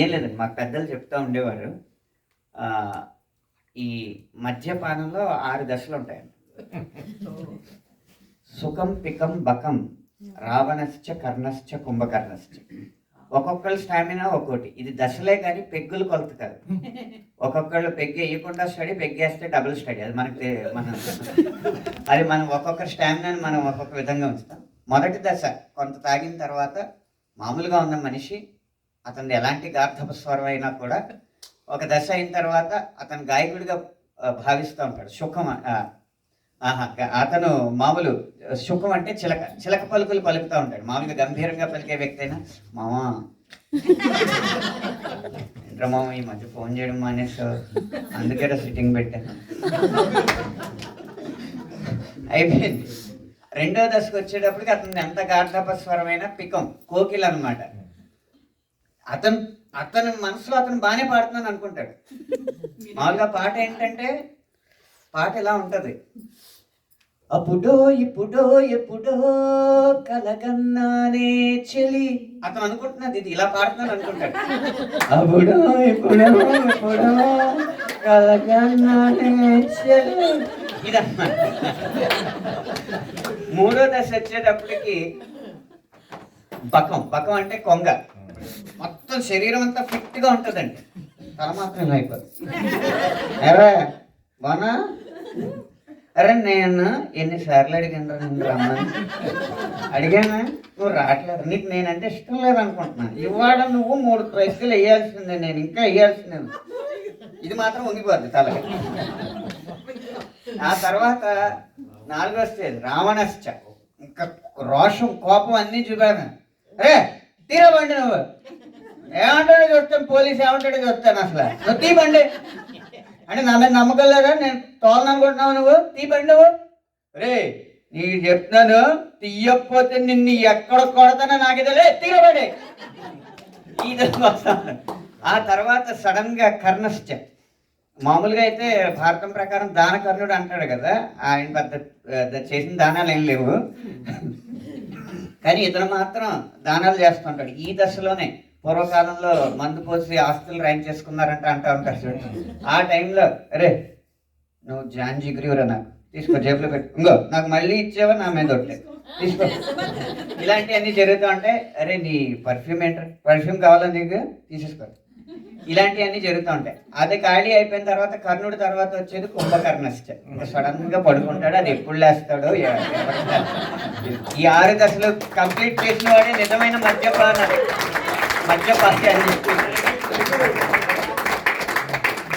ఏం లేదండి మా పెద్దలు చెప్తూ ఉండేవారు. ఈ మద్యపానంలో ఆరు దశలు ఉంటాయండి. సుఖం పికం బకం రావణశ్చ కర్ణశ్చ కుంభకర్ణశ్చ. ఒక్కొక్కళ్ళ స్టామినా ఒక్కోటి. ఇది దశలే కానీ పెగ్గులు కొలత కాదు. ఒక్కొక్కళ్ళు పెగ్గు వేయకుండా స్టడీ పెగ్గేస్తే డబుల్ స్టడీ. అది మనకి మనం అది మనం ఒక్కొక్క స్టామినాని మనం ఒక్కొక్క విధంగా ఉంచుతాం. మొదటి దశ కొంత తాగిన తర్వాత మామూలుగా ఉన్న మనిషి అతను ఎలాంటి గార్ధప స్వరం అయినా కూడా ఒక దశ అయిన తర్వాత అతను గాయకుడిగా భావిస్తూ ఉంటాడు. సుఖం ఆహా అతను మామూలు సుఖం అంటే చిలక చిలక పలుకులు పలుకుతూ ఉంటాడు. మామూలుగా గంభీరంగా పలికే వ్యక్తి అయినా మామా ఏంట్రా మామ ఈ మధ్య ఫోన్ చేయడం మానేసి అందుకే సిట్టింగ్ పెట్టాను అయిపోయింది. రెండో దశకు వచ్చేటప్పటికి అతను ఎంత గాఢపస్వరమైన పికం కోకిల్ అన్నమాట అతను అతని మనసులో అతను బాగానే పాడుతున్నాను అనుకుంటాడు. మామూలుగా పాట ఏంటంటే పాట ఇలా ఉంటది? అప్పుడో ఇప్పుడో ఎప్పుడో కలగన్నానే చెలి. అతను అనుకుంటున్నది ఇది ఇలా పాడుతున్నాను అనుకుంటాడు. అప్పుడో ఇప్పుడో ఎప్పుడో కలగన్నానే చెలి. ఇదన్నమాట. మూడో దశ వచ్చేటప్పటికి బకం బకం అంటే కొంగ. మొత్తం శరీరం అంతా ఫిట్గా ఉంటుందండి. తల మాత్రం అయిపోతుంది ఎరా బానా అరే నేను ఎన్నిసార్లు అడిగాను నిన్ను రమ్మని? అడిగానా? నువ్వు రావట్లేదు? నీకు నేనంటే ఇష్టం లేదనుకుంటున్నాను ఇవాళ నువ్వు మూడు ప్రశ్నలు వేయాల్సిందే నేను ఇంకా వేయాల్సిందే ఇది మాత్రం ఉండిపోద్ది తలకి. ఆ తర్వాత నాలుగో స్టేజ్ రావణశ్చ. ఇంకా రోషం కోపం అన్నీ చూపాను. రే తీరా నువ్వు ఏమంటాడో చూస్తాను పోలీస్ ఏమంటాడో చూస్తాను అసలు? నువ్వు తీబండి అంటే నా మీద నమ్మకం లేదా? నేను తోలనుకుంటున్నావు నువ్వు? తీబండి నువ్వు. రే నీకు చెప్తున్నాను తీయకపోతే నిన్ను ఎక్కడ కొడతానో నాకు ఇదలే తీరా ఇది ఆ తర్వాత సడన్గా కర్ణశ్చ మామూలుగా అయితే భారతం ప్రకారం దానకర్ణుడు అంటాడు కదా ఆయన పెద్ద పెద్ద చేసిన దానాలు ఏం లేవు. కానీ ఇతను మాత్రం దానాలు చేస్తుంటాడు. ఈ దశలోనే పూర్వకాలంలో మందు పోసి ఆస్తులు రైన్ చేసుకున్నారంట అంటా ఉంటారు చూడండి ఆ టైంలో అరే నువ్వు జాన్ జిగ్రీవరా నాకు. తీసుకో జేబులో పెట్టు. ఇంకో నాకు మళ్ళీ ఇచ్చావా? నా మీద ఒట్టే తీసుకో. ఇలాంటివన్నీ జరుగుతూ ఉంటే అరే నీ పర్ఫ్యూమ్ ఏంటర్? పర్ఫ్యూమ్ కావాలా నీకు? తీసేసుకో. ఇలాంటివన్నీ జరుగుతూ ఉంటాయి. అది ఖాళీ అయిపోయిన తర్వాత కర్ణుడి తర్వాత వచ్చేది కుంభకర్ణ ఇంకా సడన్గా పడుకుంటాడు అది ఎప్పుడు లేస్తాడో ఈ ఆరు దశలు కంప్లీట్ చేసిన వాడే నిజమైన మద్యపాన మద్యపాతి అని చెప్పి.